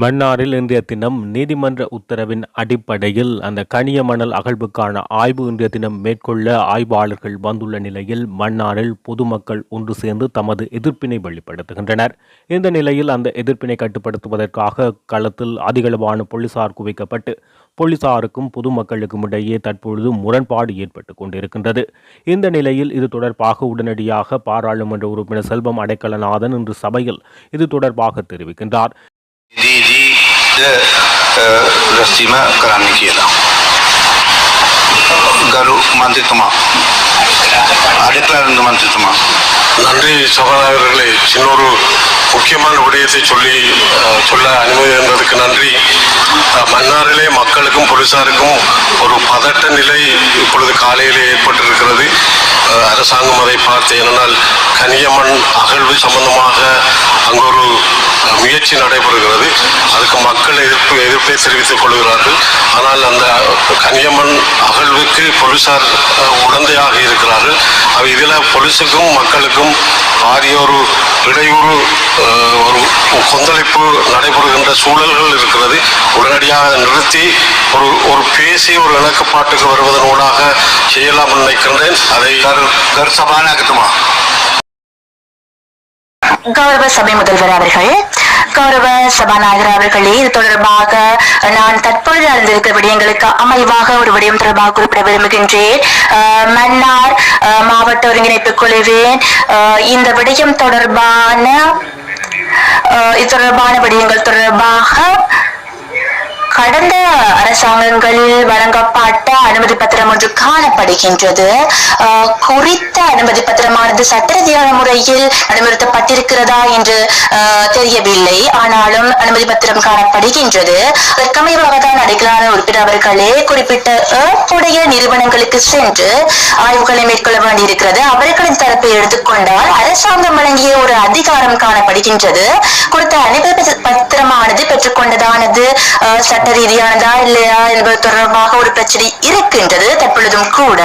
மன்னாரில் இன்றைய தினம் நீதிமன்ற உத்தரவின் அடிப்படையில் அந்த கனிய மணல் அகழ்வுக்கான ஆய்வு இன்றைய தினம் மேற்கொள்ள ஆய்வாளர்கள் வந்துள்ள நிலையில் மன்னாரில் பொதுமக்கள் ஒன்று சேர்ந்து தமது எதிர்ப்பினை வெளிப்படுத்துகின்றனர். இந்த நிலையில் அந்த எதிர்ப்பினை கட்டுப்படுத்துவதற்காக களத்தில் அதிகளவான போலீசார் குவிக்கப்பட்டு போலீசாருக்கும் பொதுமக்களுக்கும் இடையே தற்பொழுது முரண்பாடு ஏற்பட்டு கொண்டிருக்கின்றது. இந்த நிலையில் இது தொடர்பாக உடனடியாக பாராளுமன்ற உறுப்பினர் செல்வம் அடைக்கலநாதன் இன்று சபையில் இது தொடர்பாக தெரிவிக்கின்றார். रस्सी में कराने की था கரு மந்தித்துமா அடுக்கலருந்து மந்தித்துமா நன்றி சபாநாயகர்களே. இன்னொரு முக்கியமான விடயத்தை சொல்லி சொல்ல அனுமதி இருந்ததுக்கு நன்றி மன்னாரிலே மக்களுக்கும் போலீசாருக்கும் ஒரு பதட்ட நிலை இப்பொழுது காலையிலே ஏற்பட்டிருக்கிறது. அரசாங்கம் அதை பார்த்து ஏனென்றால் கனியம்மன் அகழ்வு சம்பந்தமாக அங்கொரு முயற்சி நடைபெறுகிறது. அதுக்கு மக்கள் எதிர்ப்பு எதிர்ப்பை தெரிவித்துக் கொள்கிறார்கள். ஆனால் அந்த கனியம்மன் அகழ்வுக்கு போலீசார் உடந்தையாக இருக்கிறார்கள். அவை இதில் போலீஸுக்கும் மக்களுக்கும் பாரிய ஒரு இடையூறு ஒரு கொந்தளிப்பு நடைபெறுகின்ற சூழல்கள் இருக்கிறது. உடனடியாக நிறுத்தி ஒரு ஒரு பேசி ஒரு இணக்கப்பாட்டுக்கு வருவதன் ஊடாக செய்யலாம் நினைக்கின்றேன். அதை கர்சபான கட்டுமா கௌரவ சபை முதல்வர் அவர்கள் கௌரவ சபாநாயகர் அவர்களே இது தொடர்பாக நான் தற்பொழுது அறிந்திருக்கிற விடயங்களுக்கு அமைவாக ஒரு விடயம் தொடர்பாக குறிப்பிட விரும்புகின்றேன். மன்னார் மாவட்ட ஒருங்கிணைப்பு குழுவின் இந்த விடயம் தொடர்பான இது தொடர்பான விடயங்கள் தொடர்பாக கடந்த அரசாங்கங்களில் வழங்கப்பட்ட அனுமதி பத்திரம் ஒன்று காணப்படுகின்றது. குறித்த அனுமதி பத்திரமானது சட்ட ரீதியான முறையில் நடைமுறைப்படுத்தப்பட்டிருக்கிறதா என்று தெரியவில்லை. ஆனாலும் அனுமதி பத்திரம் காணப்படுகின்றது. அதற்கமைவாகத்தான் அடிக்கலான உறுப்பினர்களே உறுப்பினர் அவர்களே குறிப்பிட்ட ஏற்புடைய நிறுவனங்களுக்கு சென்று ஆய்வுகளை மேற்கொள்ள வேண்டியிருக்கிறது. அவர்களின் தரப்பை எடுத்துக்கொண்டால் அரசாங்கம் வழங்கிய ஒரு அதிகாரம் காணப்படுகின்றது. கொடுத்த அனுமதி பத்திரமானது பெற்றுக்கொண்டதானது ஆஹ், சட்ட ரீதியானதா இல்லையா என்பது தொடர்பாக ஒரு பிரச்சனை இருக்கின்றது. தற்பொழுதும் கூட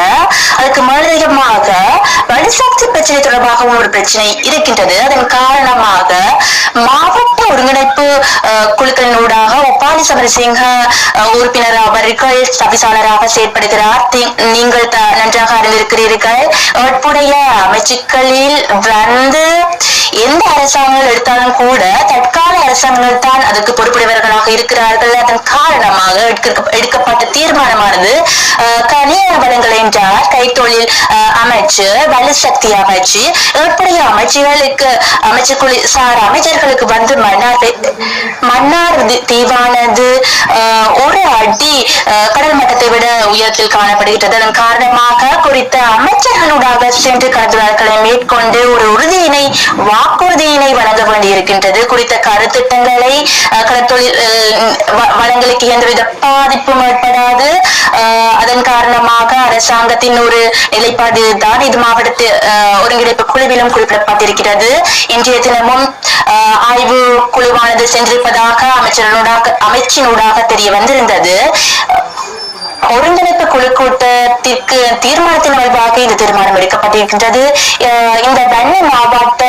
அதுக்கு மேலதிகமாக வலுசக்தி பிரச்சனை தொடர்பாகவும் ஒரு பிரச்சனை இருக்கின்றது. அதன் காரணமாக மாவட்ட ஒருங்கிணைப்பு குழுக்களினூடாக ஒப்பாலி சமரசிங்க உறுப்பினர் அவர்கள் தவிசாளராக செயற்படுகிறார். நீங்கள் த- நன்றாக அறிந்திருக்கிறீர்கள். அவற்றுடைய அமைச்சுக்களில் வந்து எந்த அரசாங்கங்கள் எடுத்தாலும் கூட தற்கால அரசாங்கங்கள் தான் அதுக்கு பொறுப்புடையவர்களாக இருக்கிறார்கள். அதன் காரணமாக எடுக்கப்பட்ட தீர்மானமானது அஹ், கனிய வளங்கள் என்றால் கைத்தொழில் அமைச்சு வலுசக்தி அமைச்சு ஏற்புடைய அமைச்சுகளுக்கு அமைச்சுக்குழு சார் அமைச்சர்களுக்கு வந்து மன்னார் மன்னார் தீவானது ஒரு அடி கடல் மட்டத்தை விட உயரத்தில் காணப்படுகிறது அதன் காரணமாக குறித்த அமைச்சர்களூடாக சென்று கலந்துரையாடல்களை மேற்கொண்டு ஒரு உறுதியினை வாக்குறுதியினை வழங்க வேண்டியிருக்கின்றது. குறித்த கருத்திட்டங்களை கடத்தொழில் வளங்களுக்கு எந்தவித பாதிப்பும் ஏற்படாது. அதன் காரணமாக அரசாங்கத்தின் ஒரு நிலைப்பாடு தான் இது மாவட்டத்து ஒருங்கிணைப்பு குழுவிலும் குறிப்பிடப்பட்டிருக்கிறது. இன்றைய தினமும் ஆய்வு குழுவானது சென்றிருப்பதாக அமைச்சர்களூடாக அமைச்சினூடாக தெரிய வந்திருந்தது ஒருங்கிணைப்பு குழு கூட்டத்திற்கு தீர்மானத்தின் வழிவாக இந்த தீர்மானம் எடுக்கப்பட்டிருக்கின்றது. இந்த வன்னி மாவட்ட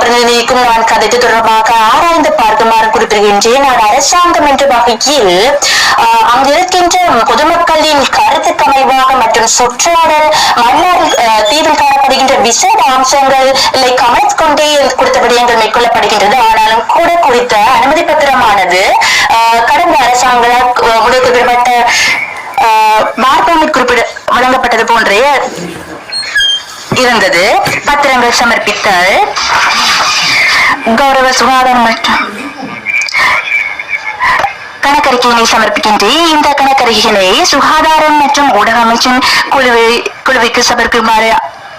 பிரதிநிதிக்கும் நான் கதைத்து தொடர்பாக ஆராய்ந்து பார்க்குமாறு குறிப்பிடுகின்றேன். நான் அரசாங்கம் என்ற வகையில் அஹ், அங்கு இருக்கின்ற பொதுமக்களின் கருத்து கமைவாக மற்றும் சுற்றாடல் மன்னார் தீவில் காணப்படுகின்ற விசேட அம்சங்களை கவனித்து கொண்டே கொடுத்த விடயங்கள் மேற்கொள்ளப்படுகின்றது. ஆனாலும் கூட குறித்த அனுமதி பத்திரமானது கடந்த அரசாங்களால் அஹ், குறிப்பிடப்பட்ட மார்பாமிட் குறிப்பிட வழங்கப்பட்டது போன்றே இருந்தது. பத்திரங்கள் சமர்ப்பித்தல். கௌரவ சுகாதாரம் மற்றும் கணக்கறிக்கையினை சமர்ப்பிக்கின்றேன் இந்த கணக்கறிக்கையினை சுகாதாரம் மற்றும் ஊடக அமைச்சின் குழுவை குழுவிற்கு சமர்ப்பிக்குமாறு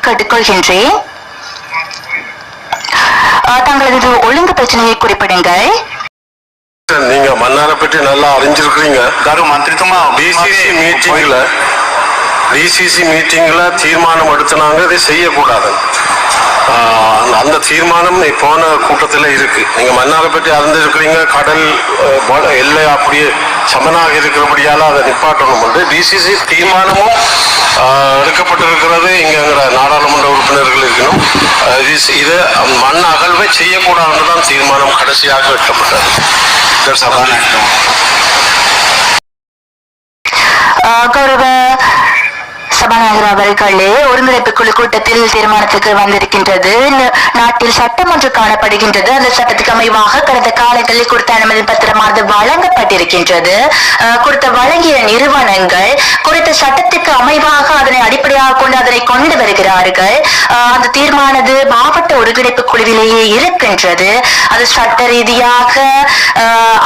கேட்டுக்கொள்கின்றேன். தங்களது ஒழுங்கு பிரச்சனையை குறிப்பிடுங்கள். நீங்க மன்னாரை பற்றி நல்லா அறிஞ்சிருக்கிறீங்க. గారు మంత్రితో பிசிசி డిసిసి மீட்டிங்ல டிசிசி மீட்டிங்ல தீர்மானம் எடுத்தினாங்க இதை செய்யக்கூடாது. அந்த தீர்மானம் இப்போன கூட்டத்தில் இருக்கு. நீங்க மன்னாரை பற்றி அறிந்திருக்கிறீங்க கடல் எல்லை அப்படியே சமனாக இருக்கிறபடியால அதை நிப்பாட்டணும் வந்து பிசிசி தீர்மானமும் எடுக்கப்பட்டிருக்கிறது. இங்கிற நாடாளுமன்ற உறுப்பினர்கள் இருக்கணும் இது மண் அகழ்வை செய்யக்கூடாதுன்னு தான் தீர்மானம் கடைசியாக எடுக்கப்பட்டது கௌரவ சபாநாயகர் அவர்களே ஒருங்கிணைப்பு குழு கூட்டத்தில் தீர்மானத்துக்கு வந்திருக்கின்றது. நாட்டில் சட்டம் ஒன்று காணப்படுகின்றது. அந்த சட்டத்துக்கு அமைவாக கடந்த காலங்களில் கொடுத்த அனுமதி பத்திரமானது வழங்கப்பட்டிருக்கின்றது. அஹ் கொடுத்த வழங்கிய நிறுவனங்கள் சட்டத்துக்கு அமைவாக அதனை அடிப்படையாக கொண்டு அதனை கொண்டு வருகிறார்கள். அந்த தீர்மானது மாவட்ட ஒருங்கிணைப்பு குழுவிலேயே இருக்கின்றது. அது சட்ட ரீதியாக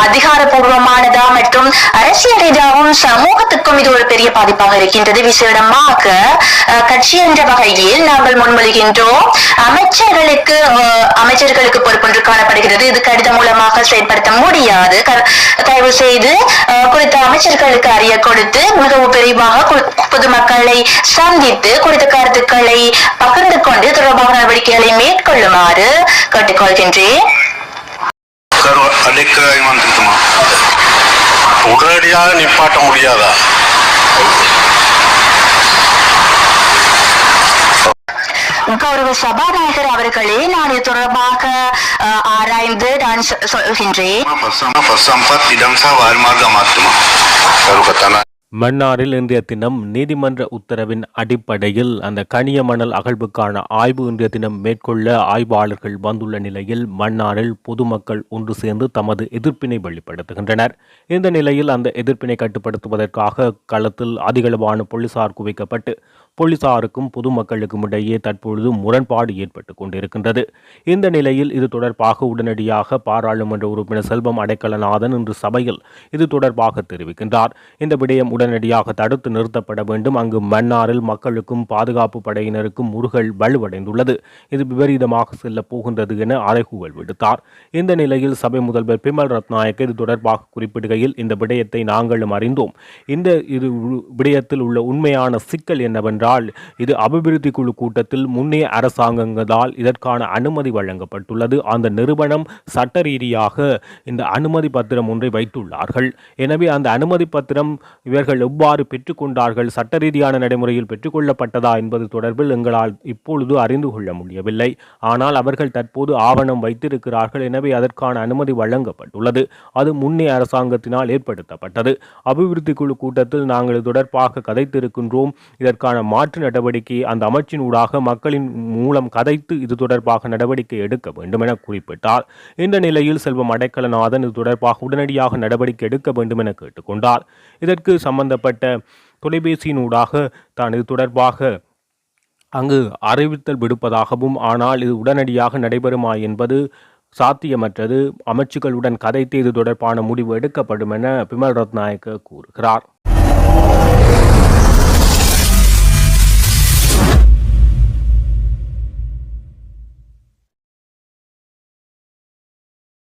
அதிகாரபூர்வமானதா மற்றும் அரசியல் ரீதியாகவும் சமூகத்துக்கும் இது ஒரு பெரிய பாதிப்பாக இருக்கின்றது. விசேடமாக கட்சி என்ற வகையில் நாங்கள் முன்மொழிகின்றோம். அமைச்சர்களுக்கு அமைச்சர்களுக்கு பொறுப்பொன்று காணப்படுகிறது. இது கடிதம் மூலமாக செயல்படுத்த முடியாது. தயவு செய்து குறித்த அமைச்சர்களுக்கு அறிய கொடுத்து மிகவும் விரைவாக பொதுமக்களை சந்தித்து குறித்த கருத்துக்களை பகிர்ந்து கொண்டு தொடர்பாக நடவடிக்கைகளை மேற்கொள்ளுமாறு கேட்டுக்கொள்கின்றேன். உடனடியாக நிப்பாட்ட முடியாதா? கௌரவ சபாநாயகர் அவர்களே நான் இது தொடர்பாக ஆராய்ந்து நான் சொல்கின்றேன். மன்னாரில் இன்றைய தினம் நீதிமன்ற உத்தரவின் அடிப்படையில் அந்த கனிய மணல் அகழ்வுக்கான ஆய்வு இன்றைய தினம் மேற்கொள்ள ஆய்வாளர்கள் வந்துள்ள நிலையில் மன்னாரில் பொதுமக்கள் ஒன்று சேர்ந்து தமது எதிர்ப்பினை வெளிப்படுத்துகின்றனர். இந்த நிலையில் அந்த எதிர்ப்பினை கட்டுப்படுத்துவதற்காக களத்தில் அதிகளவான போலீசார் குவிக்கப்பட்டு போலீசாருக்கும் பொதுமக்களுக்கும் இடையே தற்பொழுது முரண்பாடு ஏற்பட்டு கொண்டிருக்கின்றது. இந்த நிலையில் இது தொடர்பாக உடனடியாக பாராளுமன்ற உறுப்பினர் செல்வம் அடைக்கலநாதன் இன்று சபையில் இது தொடர்பாக தெரிவிக்கின்றார். இந்த விடயம் உடனடியாக தடுத்து நிறுத்தப்பட வேண்டும். அங்கு மன்னாரில் மக்களுக்கும் பாதுகாப்பு படையினருக்கும் முருகல் வலுவடைந்துள்ளது. இது விபரீதமாக செல்ல போகின்றது என அறைகூவல் விடுத்தார். இந்த நிலையில் சபை முதல்வர் பிமல் ரத்நாயக்க இது தொடர்பாக குறிப்பிடுகையில் இந்த விடயத்தை நாங்களும் அறிந்தோம். இந்த இது விடயத்தில் உள்ள உண்மையான சிக்கல் என்னவென்றால் இது அபிவிருத்தி குழு கூட்டத்தில் முன்னே அரசாங்கங்களால் இதற்கான அனுமதி வழங்கப்பட்டுள்ளது. அந்த நிறுவனம் சட்ட ரீதியாக இந்த அனுமதி பத்திரம் ஒன்றை வைத்துள்ளார்கள். எனவே அந்த அனுமதி பத்திரம் இவர்கள் எவ்வாறு பெற்றுக்கொண்டார்கள் சட்ட ரீதியான நடைமுறையில் பெற்றுக்கொள்ளப்பட்டதா என்பது தொடர்பில் எங்களால் இப்பொழுது அறிந்து கொள்ள முடியவில்லை. ஆனால் அவர்கள் தற்போது ஆவணம் வைத்திருக்கிறார்கள். எனவே அதற்கான அனுமதி வழங்கப்பட்டுள்ளது. அது முன்னே அரசாங்கத்தினால் ஏற்படுத்தப்பட்டது. அபிவிருத்தி குழு கூட்டத்தில் நாங்கள் இது தொடர்பாக கதைத்திருக்கின்றோம். இதற்கான மாற்று நடவடிக்கை அந்த அமைச்சின் ஊடாக மக்களின் மூலம் கதைத்து இது தொடர்பாக நடவடிக்கை எடுக்க வேண்டும் என குறிப்பிட்டார். இந்த நிலையில் செல்வம் அடைக்கலநாதன் இது தொடர்பாக உடனடியாக நடவடிக்கை எடுக்க வேண்டும் என கேட்டுக்கொண்டார். இதற்கு சம்பந்தப்பட்ட தொலைபேசியினூடாக தான் இது தொடர்பாக அங்கு அறிவித்தல் விடுப்பதாகவும் ஆனால் இது உடனடியாக நடைபெறுமா என்பது சாத்தியமற்றது. அமைச்சுக்களுடன் கதைத்து இது தொடர்பான முடிவு எடுக்கப்படும் என பிமல் ரத்நாயக்க கூறுகிறார்.